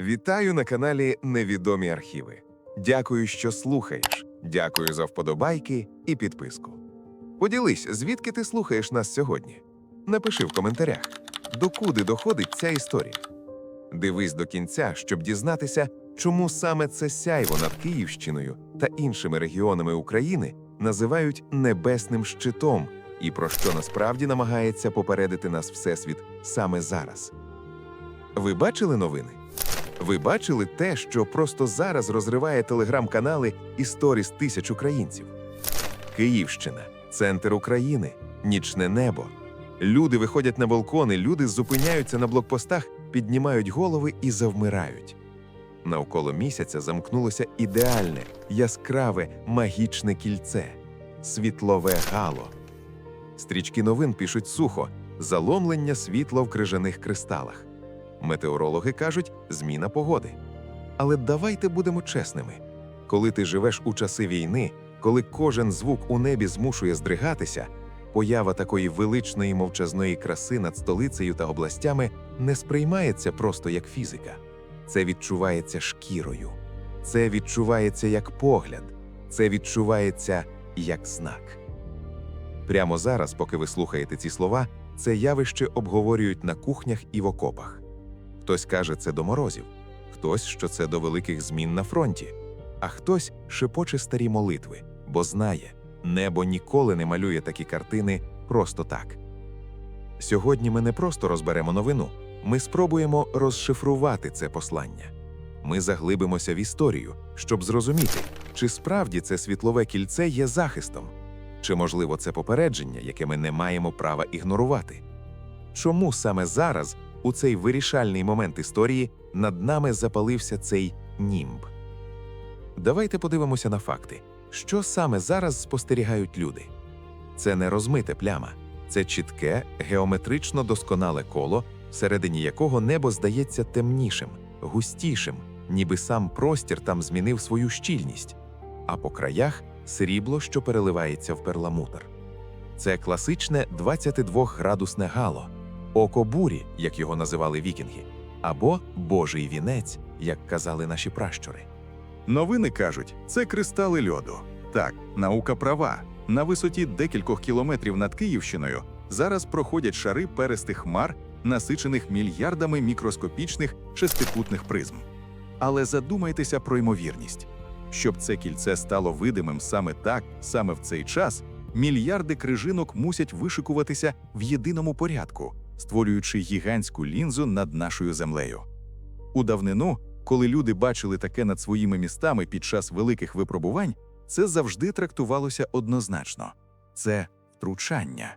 Вітаю на каналі Невідомі архіви. Дякую, що слухаєш. Дякую за вподобайки і підписку. Поділись, звідки ти слухаєш нас сьогодні. Напиши в коментарях, докуди доходить ця історія. Дивись до кінця, щоб дізнатися, чому саме це сяйво над Київщиною та іншими регіонами України називають небесним щитом і про що насправді намагається попередити нас Всесвіт саме зараз. Ви бачили новини? Ви бачили те, що просто зараз розриває телеграм-канали і сторіс тисяч українців? Київщина, центр України, нічне небо. Люди виходять на балкони, люди зупиняються на блокпостах, піднімають голови і завмирають. Навколо місяця замкнулося ідеальне, яскраве, магічне кільце світлове гало. Стрічки новин пишуть сухо заломлення світла в крижаних кристалах. Метеорологи кажуть зміна погоди. Але давайте будемо чесними: коли ти живеш у часи війни, коли кожен звук у небі змушує здригатися, поява такої величної мовчазної краси над столицею та областями не сприймається просто як фізика. Це відчувається шкірою, це відчувається як погляд, це відчувається як знак. Прямо зараз, поки ви слухаєте ці слова, це явище обговорюють на кухнях і в окопах. Хтось каже це до морозів, хтось, що це до великих змін на фронті, а хтось шепоче старі молитви, бо знає, небо ніколи не малює такі картини просто так. Сьогодні ми не просто розберемо новину, ми спробуємо розшифрувати це послання. Ми заглибимося в історію, щоб зрозуміти, чи справді це світлове кільце є захистом, чи можливо це попередження, яке ми не маємо права ігнорувати. Чому саме зараз у цей вирішальний момент історії над нами запалився цей німб. Давайте подивимося на факти, що саме зараз спостерігають люди. Це не розмите пляма, це чітке, геометрично досконале коло, всередині якого небо здається темнішим, густішим, ніби сам простір там змінив свою щільність, а по краях срібло, що переливається в перламутр. Це класичне 22-градусне гало око бурі, як його називали вікінги, або Божий вінець, як казали наші пращури. Новини кажуть, це кристали льоду. Так, наука права. На висоті декількох кілометрів над Київщиною зараз проходять шари перистих хмар, насичених мільярдами мікроскопічних шестикутних призм. Але задумайтеся про ймовірність. Щоб це кільце стало видимим саме так, саме в цей час, мільярди крижинок мусять вишикуватися в єдиному порядку, створюючи гігантську лінзу над нашою землею. У давнину, коли люди бачили таке над своїми містами під час великих випробувань, це завжди трактувалося однозначно це втручання.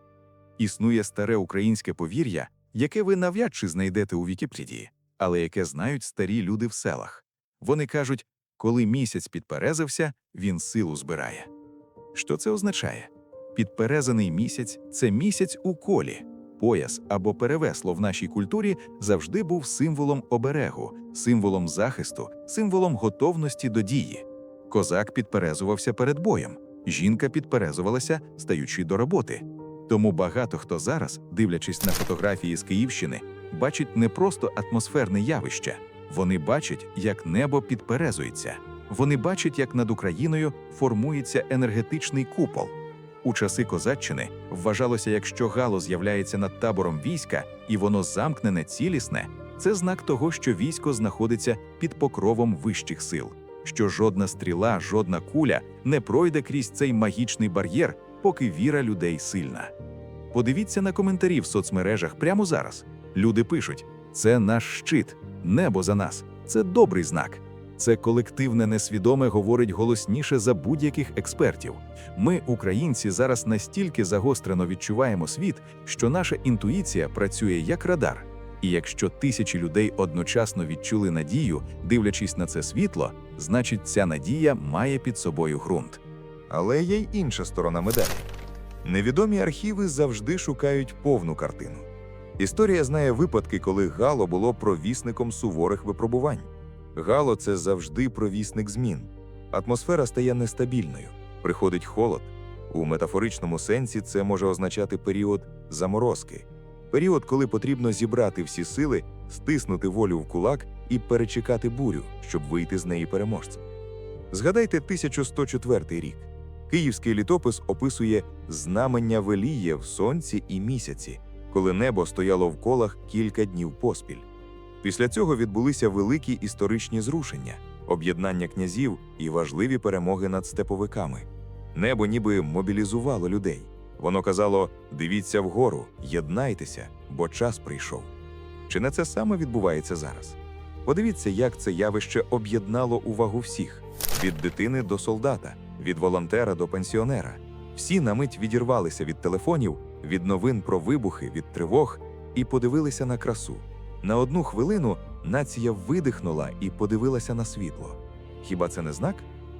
Існує старе українське повір'я, яке ви навряд чи знайдете у Вікіпедії, але яке знають старі люди в селах. Вони кажуть, коли місяць підперезався, він силу збирає. Що це означає? Підперезаний місяць це місяць у колі. Пояс або перевесло в нашій культурі завжди був символом оберегу, символом захисту, символом готовності до дії. Козак підперезувався перед боєм, жінка підперезувалася, стаючи до роботи. Тому багато хто зараз, дивлячись на фотографії з Київщини, бачить не просто атмосферне явище, вони бачать, як небо підперезується. Вони бачать, як над Україною формується енергетичний купол. У часи козаччини вважалося, якщо гало з'являється над табором війська і воно замкнене цілісне, це знак того, що військо знаходиться під покровом вищих сил, що жодна стріла, жодна куля не пройде крізь цей магічний бар'єр, поки віра людей сильна. Подивіться на коментарі в соцмережах прямо зараз. Люди пишуть: це наш щит, небо за нас, це добрий знак. Це колективне несвідоме говорить голосніше за будь-яких експертів. Ми, українці, зараз настільки загострено відчуваємо світ, що наша інтуїція працює як радар. І якщо тисячі людей одночасно відчули надію, дивлячись на це світло, значить ця надія має під собою ґрунт. Але є й інша сторона медалі. Невідомі архіви завжди шукають повну картину. Історія знає випадки, коли Гало було провісником суворих випробувань. Гало це завжди провісник змін. Атмосфера стає нестабільною, приходить холод. У метафоричному сенсі це може означати період заморозки, період, коли потрібно зібрати всі сили, стиснути волю в кулак і перечекати бурю, щоб вийти з неї переможцем. Згадайте 1104 рік. Київський літопис описує знамення веліє в сонці і місяці, коли небо стояло в колах кілька днів поспіль. Після цього відбулися великі історичні зрушення, об'єднання князів і важливі перемоги над степовиками. Небо ніби мобілізувало людей. Воно казало: дивіться вгору, єднайтеся, бо час прийшов. Чи не це саме відбувається зараз? Подивіться, як це явище об'єднало увагу всіх від дитини до солдата, від волонтера до пенсіонера. Всі на мить відірвалися від телефонів, від новин про вибухи, від тривог і подивилися на красу. На одну хвилину нація видихнула і подивилася на світло. Хіба це не знак?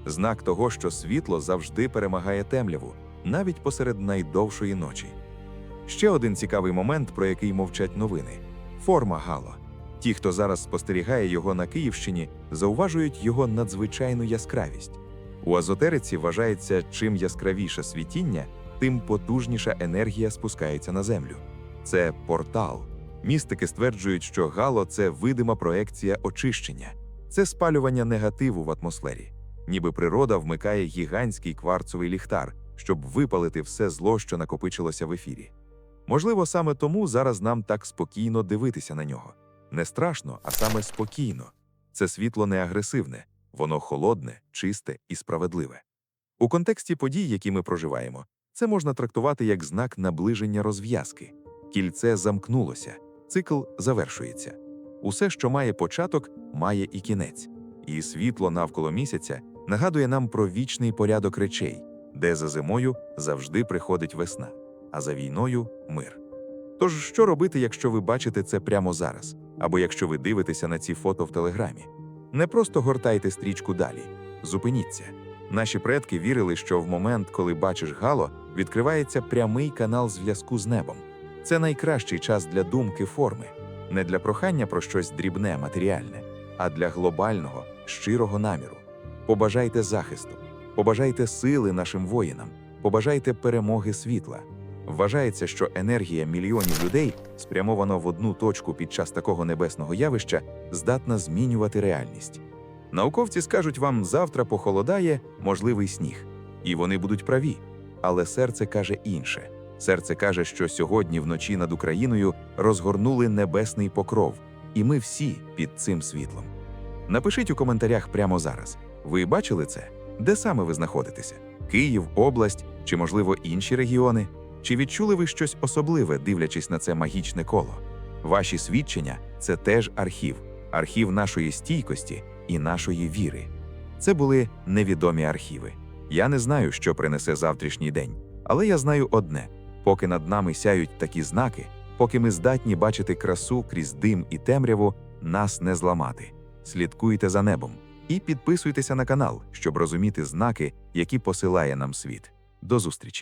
Знак того, що світло завжди перемагає темряву, навіть посеред найдовшої ночі. Ще один цікавий момент, про який мовчать новини форма Гало. Ті, хто зараз спостерігає його на Київщині, зауважують його надзвичайну яскравість. У азотериці вважається, чим яскравіше світіння, тим потужніша енергія спускається на землю. Це портал. Містики стверджують, що гало це видима проекція очищення, це спалювання негативу в атмосфері, ніби природа вмикає гігантський кварцовий ліхтар, щоб випалити все зло, що накопичилося в ефірі. Можливо, саме тому зараз нам так спокійно дивитися на нього. Не страшно, а саме спокійно. Це світло не агресивне, воно холодне, чисте і справедливе. У контексті подій, які ми проживаємо, це можна трактувати як знак наближення розв'язки. Кільце замкнулося, цикл завершується. Усе, що має початок, має і кінець. І світло навколо місяця нагадує нам про вічний порядок речей, де за зимою завжди приходить весна, а за війною мир. Тож, що робити, якщо ви бачите це прямо зараз, або якщо ви дивитеся на ці фото в телеграмі? Не просто гортайте стрічку далі, зупиніться. Наші предки вірили, що в момент, коли бачиш гало, відкривається прямий канал зв'язку з небом. Це найкращий час для думки форми, не для прохання про щось дрібне, матеріальне, а для глобального, щирого наміру. Побажайте захисту, побажайте сили нашим воїнам, побажайте перемоги світла. Вважається, що енергія мільйонів людей, спрямована в одну точку під час такого небесного явища, здатна змінювати реальність. Науковці скажуть вам, завтра похолодає можливий сніг, і вони будуть праві. Але серце каже інше. Серце каже, що сьогодні вночі над Україною розгорнули небесний покров, і ми всі під цим світлом. Напишіть у коментарях прямо зараз. Ви бачили це? Де саме ви знаходитеся? Київ, область чи, можливо, інші регіони? Чи відчули ви щось особливе, дивлячись на це магічне коло? Ваші свідчення це теж архів, архів нашої стійкості і нашої віри. Це були невідомі архіви. Я не знаю, що принесе завтрашній день, але я знаю одне: поки над нами сяють такі знаки, поки ми здатні бачити красу крізь дим і темряву, нас не зламати. Слідкуйте за небом і підписуйтеся на канал, щоб розуміти знаки, які посилає нам світ. До зустрічі!